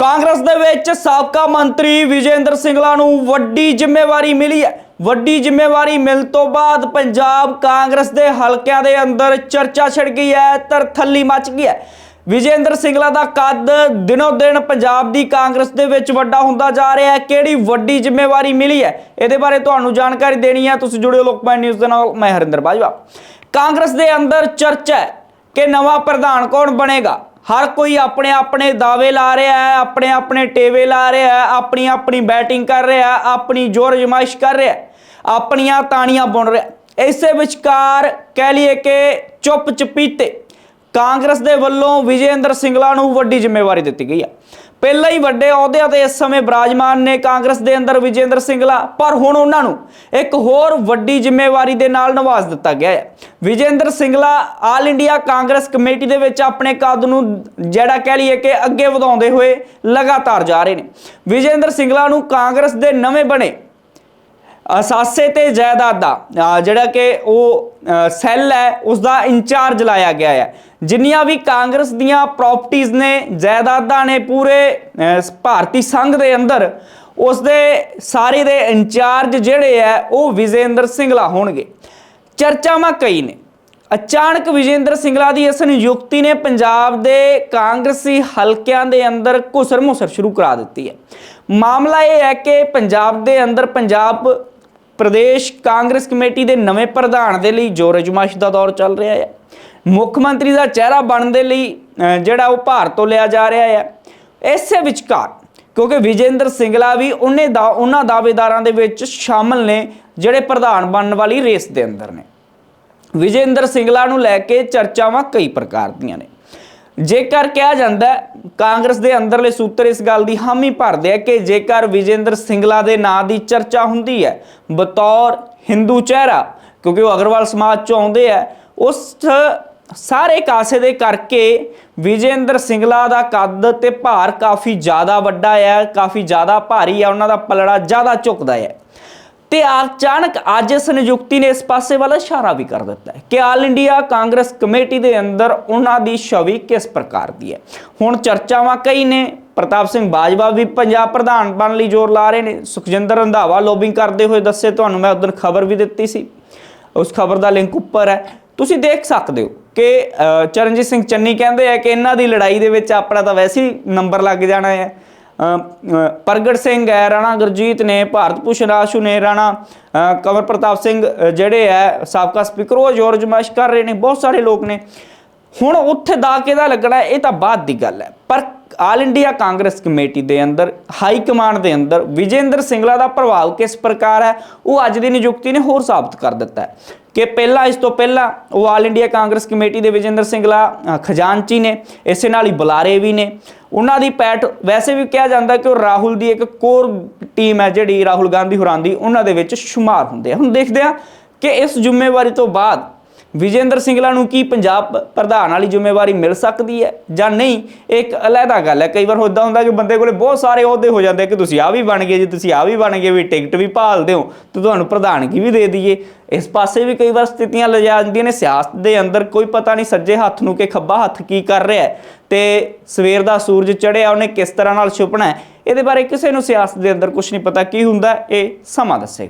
ਕਾਂਗਰਸ ਦੇ ਵਿੱਚ ਸਾਬਕਾ ਮੰਤਰੀ ਵਿਜੇਂਦਰ ਸਿੰਗਲਾ ਨੂੰ ਵੱਡੀ ਜ਼ਿੰਮੇਵਾਰੀ ਮਿਲੀ ਹੈ। ਵੱਡੀ ਜ਼ਿੰਮੇਵਾਰੀ ਮਿਲ ਤੋਂ ਬਾਅਦ ਪੰਜਾਬ ਕਾਂਗਰਸ ਦੇ ਹਲਕਿਆਂ ਦੇ ਅੰਦਰ ਚਰਚਾ ਛਿੜ ਗਈ ਹੈ, ਤਰਥੱਲੀ ਮਚ ਗਈ ਹੈ। ਵਿਜੇਂਦਰ ਸਿੰਗਲਾ ਦਾ ਕੱਦ ਦਿਨੋ ਦਿਨ ਪੰਜਾਬ ਦੀ ਕਾਂਗਰਸ ਦੇ ਵਿੱਚ ਵੱਡਾ ਹੁੰਦਾ ਜਾ ਰਿਹਾ ਹੈ। ਕਿਹੜੀ ਵੱਡੀ ਜ਼ਿੰਮੇਵਾਰੀ ਮਿਲੀ ਹੈ? ਇਹਦੇ ਬਾਰੇ ਤੁਹਾਨੂੰ ਜਾਣਕਾਰੀ ਦੇਣੀ ਹੈ। ਤੁਸੀਂ ਜੁੜਿਓ ਲੋਕਪਾਲ ਨਿਊਜ਼ ਦੇ ਨਾਲ। ਮੈਂ ਹਰਿੰਦਰ ਬਾਜਵਾ। ਕਾਂਗਰਸ ਦੇ ਅੰਦਰ ਚਰਚਾ ਹੈ ਕਿ ਨਵਾਂ ਪ੍ਰਧਾਨ ਕੌਣ ਬਣੇਗਾ? ਹਰ ਕੋਈ ਆਪਣੇ ਆਪਣੇ ਦਾਅਵੇ ਲਾ ਰਿਹਾ ਹੈ, ਆਪਣੇ ਆਪਣੇ ਟੇਵੇ ਲਾ ਰਿਹਾ ਹੈ, ਆਪਣੀ ਆਪਣੀ ਬੈਟਿੰਗ ਕਰ ਰਿਹਾ ਹੈ, ਆਪਣੀ ਜ਼ੋਰ ਅਜ਼ਮਾਇਸ਼ ਕਰ ਰਿਹਾ ਹੈ, ਆਪਣੀਆਂ ਤਾਣੀਆਂ ਬੁਣ ਰਿਹਾ ਇਸੇ ਵਿਚਕਾਰ ਕਹਿ ਲਈਏ ਕਿ ਚੁੱਪ ਚਪੀਤੇ ਕਾਂਗਰਸ ਦੇ ਵੱਲੋਂ ਵਿਜੇਂਦਰ ਸਿੰਗਲਾ ਨੂੰ ਵੱਡੀ ਜ਼ਿੰਮੇਵਾਰੀ ਦਿੱਤੀ ਗਈ ਹੈ। ਪਹਿਲਾਂ ਹੀ ਵੱਡੇ ਅਹੁਦਿਆਂ ਤੇ ਇਸ ਸਮੇਂ ਬਰਾਜਮਾਨ ਨੇ ਕਾਂਗਰਸ ਦੇ ਅੰਦਰ ਵਿਜੇਂਦਰ ਸਿੰਗਲਾ, ਪਰ ਹੁਣ ਉਹਨਾਂ ਨੂੰ ਇੱਕ ਹੋਰ ਵੱਡੀ ਜ਼ਿੰਮੇਵਾਰੀ ਦੇ ਨਾਲ ਨਵਾਜ਼ ਦਿੱਤਾ ਗਿਆ ਹੈ। Vijender Singla all India Congress committee ਦੇ ਵਿੱਚ ਆਪਣੇ ਕਦ ਨੂੰ ਜਿਹੜਾ ਕਹਿ ਲਈਏ ਕਿ ਅੱਗੇ ਵਧਾਉਂਦੇ ਹੋਏ ਲਗਾਤਾਰ ਜਾ ਰਹੇ ਨੇ। ਵਿਜੇਂਦਰ ਸਿੰਗਲਾ ਨੂੰ ਕਾਂਗਰਸ ਦੇ ਨਵੇਂ ਬਣੇ ਅਸਾਸੇ ਤੇ ਜਾਇਦਾਦ ਦਾ ਜਿਹੜਾ ਕਿ ਉਹ ਸੈੱਲ ਹੈ ਉਸ ਦਾ ਇੰਚਾਰਜ ਲਾਇਆ ਗਿਆ ਹੈ। ਜਿੰਨੀਆਂ ਵੀ ਕਾਂਗਰਸ ਦੀਆਂ ਪ੍ਰਾਪਰਟੀਆਂ ਨੇ, ਜਾਇਦਾਦਾਂ ਨੇ ਪੂਰੇ ਭਾਰਤੀ ਸੰਘ ਦੇ ਅੰਦਰ ਉਸ ਦੇ ਸਾਰੇ ਦੇ ਇੰਚਾਰਜ ਜਿਹੜੇ ਹੈ, ਉਹ ਵਿਜੇਂਦਰ ਸਿੰਗਲਾ ਹੋਣਗੇ। ਚਰਚਾਵਾਂ ਕਈ ਨੇ। ਅਚਾਨਕ ਵਿਜੇਂਦਰ ਸਿੰਗਲਾ ਦੀ ਇਸ ਨਿਯੁਕਤੀ ਨੇ ਪੰਜਾਬ ਦੇ ਕਾਂਗਰਸੀ ਹਲਕਿਆਂ ਦੇ ਅੰਦਰ ਘੁਸਰ ਮੁਸਰ ਸ਼ੁਰੂ ਕਰਾ ਦਿੱਤੀ ਹੈ। ਮਾਮਲਾ ਇਹ ਹੈ ਕਿ ਪੰਜਾਬ ਦੇ ਅੰਦਰ ਪੰਜਾਬ ਪ੍ਰਦੇਸ਼ ਕਾਂਗਰਸ ਕਮੇਟੀ ਦੇ ਨਵੇਂ ਪ੍ਰਧਾਨ ਦੇ ਲਈ ਜੋਰ ਅਜਮਾਇਸ਼ ਦਾ ਦੌਰ ਚੱਲ ਰਿਹਾ ਹੈ। ਮੁੱਖ ਮੰਤਰੀ ਦਾ ਚਿਹਰਾ ਬਣਨ ਦੇ ਲਈ ਜਿਹੜਾ ਉਹ ਭਾਰਤ ਤੋਂ ਲਿਆ ਜਾ ਰਿਹਾ ਹੈ। ਇਸੇ ਵਿਚਕਾਰ, ਕਿਉਂਕਿ ਵਿਜੇਂਦਰ ਸਿੰਗਲਾ ਵੀ ਉਹਨੇ ਦਾ, ਉਹਨਾਂ ਦਾਅਵੇਦਾਰਾਂ ਦੇ ਵਿੱਚ ਸ਼ਾਮਲ ਨੇ, ਜਿਹੜੇ ਪ੍ਰਧਾਨ ਬਣਨ ਵਾਲੀ ਰੇਸ ਦੇ ਅੰਦਰ ਨੇ। ਵਿਜੇਂਦਰ ਸਿੰਗਲਾ ਨੂੰ ਲੈ ਕੇ ਚਰਚਾਵਾਂ ਕਈ ਪ੍ਰਕਾਰ ਦੀਆਂ ਨੇ। ਜੇਕਰ ਕਿਹਾ ਜਾਂਦਾ ਕਾਂਗਰਸ ਦੇ ਅੰਦਰਲੇ ਸੂਤਰ ਇਸ ਗੱਲ ਦੀ ਹਾਮੀ ਭਰਦੇ ਆ ਕਿ ਜੇਕਰ ਵਿਜੇਂਦਰ ਸਿੰਗਲਾ ਦੇ ਨਾਂ ਦੀ ਚਰਚਾ ਹੁੰਦੀ ਹੈ, ਬਤੌਰ ਹਿੰਦੂ ਚਿਹਰਾ, ਕਿਉਂਕਿ ਉਹ ਅਗਰਵਾਲ ਸਮਾਜ ਚੋਂ ਆਉਂਦੇ ਆ, ਉਸ ਸਾਰੇ ਕਾਸੇ ਦੇ ਕਰਕੇ ਵਿਜੇਂਦਰ ਸਿੰਗਲਾ ਦਾ ਕੱਦ ਤੇ ਭਾਰ ਕਾਫੀ ਜ਼ਿਆਦਾ ਵੱਡਾ ਹੈ ਕਾਫੀ ਜ਼ਿਆਦਾ ਭਾਰੀ ਹੈ ਉਹਨਾਂ ਦਾ ਪਲੜਾ ਜ਼ਿਆਦਾ ਝੁਕਦਾ ਹੈ ਤੇ ਅਚਾਨਕ ਅੱਜ ਇਸ ਨਿਯੁਕਤੀ ਨੇ ਇਸ ਪਾਸੇ ਵੱਲ ਇਸ਼ਾਰਾ ਵੀ ਕਰ ਦਿੱਤਾ ਹੈ। ਕਿ ਆਲ ਇੰਡੀਆ ਕਾਂਗਰਸ ਕਮੇਟੀ ਦੇ ਅੰਦਰ ਉਹਨਾਂ ਦੀ ਛਵੀ ਕਿਸ ਪ੍ਰਕਾਰ ਦੀ ਹੈ? ਹੁਣ ਚਰਚਾਵਾਂ ਕਈ ਨੇ। ਪ੍ਰਤਾਪ ਸਿੰਘ ਬਾਜਵਾ ਵੀ ਪੰਜਾਬ ਪ੍ਰਧਾਨ ਬਣਨ ਲਈ ਜ਼ੋਰ ਲਾ ਰਹੇ ਨੇ। ਸੁਖਜਿੰਦਰ ਰੰਧਾਵਾ ਲੋਬਿੰਗ ਕਰਦੇ ਹੋਏ ਦੱਸੇ, ਤੁਹਾਨੂੰ ਮੈਂ ਉਦੋਂ ਖਬਰ ਵੀ ਦਿੱਤੀ ਸੀ। ਉਸ ਖਬਰ ਦਾ ਲਿੰਕ ਉੱਪਰ ਹੈ। ਤੁਸੀਂ ਦੇਖ ਸਕਦੇ ਹੋ ਕਿ ਚਰਨਜੀਤ ਸਿੰਘ ਚੰਨੀ ਕਹਿੰਦੇ ਆ ਕਿ ਇਹਨਾਂ ਦੀ ਲੜਾਈ ਦੇ ਵਿੱਚ ਆਪਣਾ ਤਾਂ ਵੈਸੇ ਹੀ ਨੰਬਰ ਲੱਗ ਜਾਣਾ ਹੈ। ਪ੍ਰਗਟ ਸਿੰਘ ਹੈ ਰਾਣਾ ਗੁਰਜੀਤ ਨੇ ਭਾਰਤ ਭੂਸ਼ਣ ਆਸ਼ੂ ਨੇ ਰਾਣਾ ਅ, ਕੰਵਰ ਪ੍ਰਤਾਪ ਸਿੰਘ ਜਿਹੜੇ ਹੈ ਸਾਬਕਾ ਸਪੀਕਰ ਉਹ ਜ਼ੋਰ ਜਮਾਇਸ਼ ਕਰ ਰਹੇ ਨੇ ਬਹੁਤ ਸਾਰੇ ਲੋਕ ਨੇ। ਹੁਣ ਉੱਥੇ ਦਾ ਕਿਹਦਾ ਲੱਗਣਾ ਇਹ ਤਾਂ ਬਾਅਦ ਦੀ ਗੱਲ ਹੈ। ਪਰ ਆਲ ਇੰਡੀਆ ਕਾਂਗਰਸ ਕਮੇਟੀ ਦੇ ਅੰਦਰ ਹਾਈ ਕਮਾਂਡ ਦੇ ਅੰਦਰ ਵਿਜੇਂਦਰ ਸਿੰਗਲਾ ਦਾ ਪ੍ਰਭਾਵ ਕਿਸ ਪ੍ਰਕਾਰ ਹੈ? ਉਹ ਅੱਜ ਦੀ ਨਿਯੁਕਤੀ ਨੇ ਹੋਰ ਸਾਬਤ ਕਰ ਦਿੱਤਾ ਹੈ। ਕਿ ਪਹਿਲਾਂ, ਇਸ ਤੋਂ ਪਹਿਲਾਂ ਉਹ ਆਲ ਇੰਡੀਆ ਕਾਂਗਰਸ ਕਮੇਟੀ ਦੇ ਵਿਜੇਂਦਰ ਸਿੰਗਲਾ ਖਜ਼ਾਨਚੀ ਨੇ, ਇਸੇ ਨਾਲ ਹੀ ਬੁਲਾਰੇ ਵੀ ਨੇ। ਉਹਨਾਂ ਦੀ ਪੈਠ, ਵੈਸੇ ਵੀ ਕਿਹਾ ਜਾਂਦਾ ਕਿ ਉਹ ਰਾਹੁਲ ਦੀ ਇੱਕ ਕੋਰ ਟੀਮ ਹੈ ਜਿਹੜੀ ਰਾਹੁਲ ਗਾਂਧੀ ਹੋਰਾਂ ਦੀ, ਉਹਨਾਂ ਦੇ ਵਿੱਚ ਸ਼ੁਮਾਰ ਹੁੰਦੇ ਆ। ਹੁਣ ਦੇਖਦੇ ਆ ਕਿ ਇਸ ਜ਼ਿੰਮੇਵਾਰੀ ਤੋਂ ਬਾਅਦ ਵਿਜੇਂਦਰ ਸਿੰਗਲਾ ਨੂੰ ਕੀ ਪੰਜਾਬ ਪ੍ਰਧਾਨ ਵਾਲੀ ਜ਼ਿੰਮੇਵਾਰੀ ਮਿਲ ਸਕਦੀ ਹੈ ਜਾਂ ਨਹੀਂ? ਇਹ ਇੱਕ ਅਲੱਗਾ ਗੱਲ ਹੈ। ਕਈ ਵਾਰ ਹੁੰਦਾ ਹੁੰਦਾ ਕਿ ਬੰਦੇ ਕੋਲੇ ਬਹੁਤ ਸਾਰੇ ਅਹੁਦੇ ਹੋ ਜਾਂਦੇ ਕਿ ਤੁਸੀਂ ਆ ਵੀ ਬਣ ਗਏ ਜੀ, ਤੁਸੀਂ ਆ ਵੀ ਬਣ ਗਏ, ਵੀ ਟਿਕਟ ਵੀ ਭਾਲਦੇ ਹੋ ਤੇ ਤੁਹਾਨੂੰ ਪ੍ਰਧਾਨਗੀ ਵੀ ਦੇ ਦਈਏ। ਇਸ ਪਾਸੇ ਵੀ ਕਈ ਵਾਰ ਸਥਿਤੀਆਂ ਲਿਜਾ ਜਾਂਦੀਆਂ ਨੇ। ਸਿਆਸਤ ਦੇ ਅੰਦਰ ਕੋਈ ਪਤਾ ਨਹੀਂ ਸੱਜੇ ਹੱਥ ਨੂੰ ਕਿ ਖੱਬਾ ਹੱਥ ਕੀ ਕਰ ਰਿਹਾ ਹੈ ਤੇ ਸਵੇਰ ਦਾ ਸੂਰਜ ਚੜ੍ਹਿਆ ਉਹਨੇ ਕਿਸ ਤਰ੍ਹਾਂ ਨਾਲ ਛੁਪਣਾ ਹੈ, ਇਹਦੇ ਬਾਰੇ ਕਿਸੇ ਨੂੰ ਸਿਆਸਤ ਦੇ ਅੰਦਰ ਕੁਝ ਨਹੀਂ ਪਤਾ ਕੀ ਹੁੰਦਾ, ਇਹ ਸਮਾਂ ਦੱਸੇਗਾ।